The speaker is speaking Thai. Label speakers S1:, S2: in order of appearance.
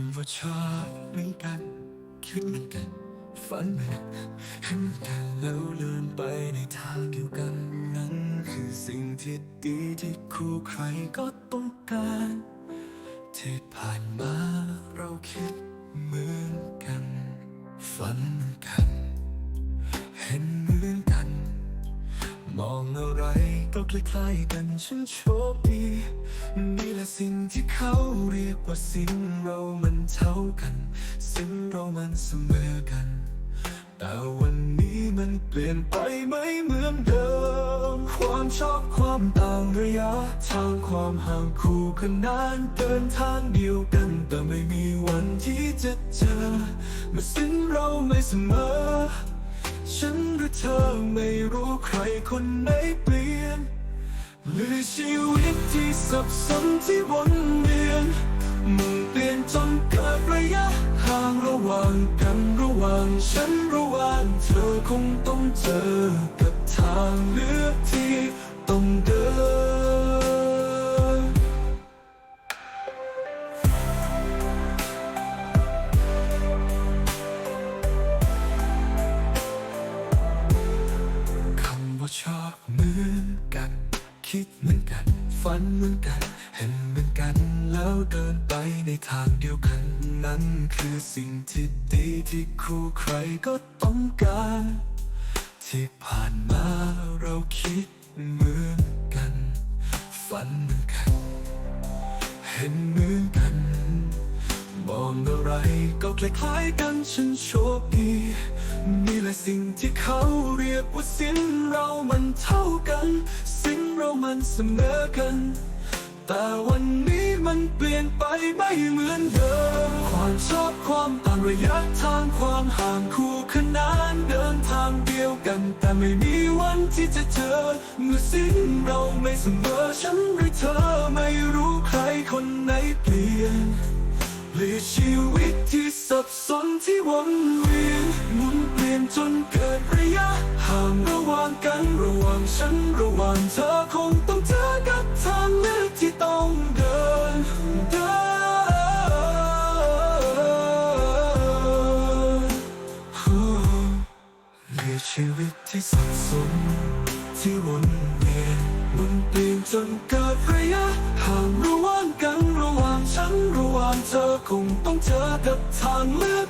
S1: ำว่าชอบเหมือนกัน คิดเหมือนกัน ฝันเหมือนเห็นเหมือนกันแล้วเดินไปในทางเดียวกัน นั่นคือสิ่งที่ดีที่คู่ใครก็ต้องการที่ผ่านมาเราคิดเหมือนกัน ฝันเหมือนกัน เห็นเหมือนกัน มองอะไรก็คล้ายๆกันฉันโชคดี นี่แหละสิ่งที่เขาเรียกว่าสิ่งเรามันเท่ากัน สิ่งเรามันเสมอกัน แต่วันนี้มันเปลี่ยนไปไม่เหมือนเดิม ความชอบความต่างระยะ ทางความห่างคู่กันนานเดินทางเดียวกัน แต่ไม่มีวันที่จะเจอเมื่อสิ้นเราไม่เสมอ ฉันหรือเธอไม่รู้ใครคนไหนเปลี่ยน หรือชีวิตที่สับสนที่วนเวียนมึงเปลี่ยนจนเกิดระยะห่างระหว่างกันระหว่างฉันระหว่างเธอคงต้องเจอกับทางเลือกที่ต้องเดิน คิดเหมือนกัน ฝันเหมือนกัน เห็นเหมือนกัน แล้วเดินไปในทางเดียวกัน นั้นคือสิ่งที่ดีที่คู่ใครก็ต้องการ ที่ผ่านมาเราคิดเหมือน องอะไรก็คล้ายๆกันฉันโชคดีนี่แหละสิ่งที่เขาเรียกว่าสิ้นเรามันเท่ากัน สิ้นเรามันเสมอกัน แต่วันนี้มันเปลี่ยนไปไม่เหมือนเดิม ความชอบความต่างระยะทางความห่างคู่ขนานเดินทางเดียวกัน แต่ไม่มีวันที่จะเจอเมื่อสิ้นเราไม่เสมอฉันหรือเธอไม่รู้ใครคนไหนเปลี่ยน หรือชีวิตที่สับสนที่วนเวียนหมุนเปลี่ยนจนเกิดระยะห่างระหว่างกันระหว่างฉันระหว่างเธอคงต้องเจอกับทางเลือกที่ต้องเดินเดินหรือชีวิตที่สับสนที่วนเวียนหมุนเปลี่ยนจนเกิดระยะห่างระ เธองต้องเจอกับทางเลือก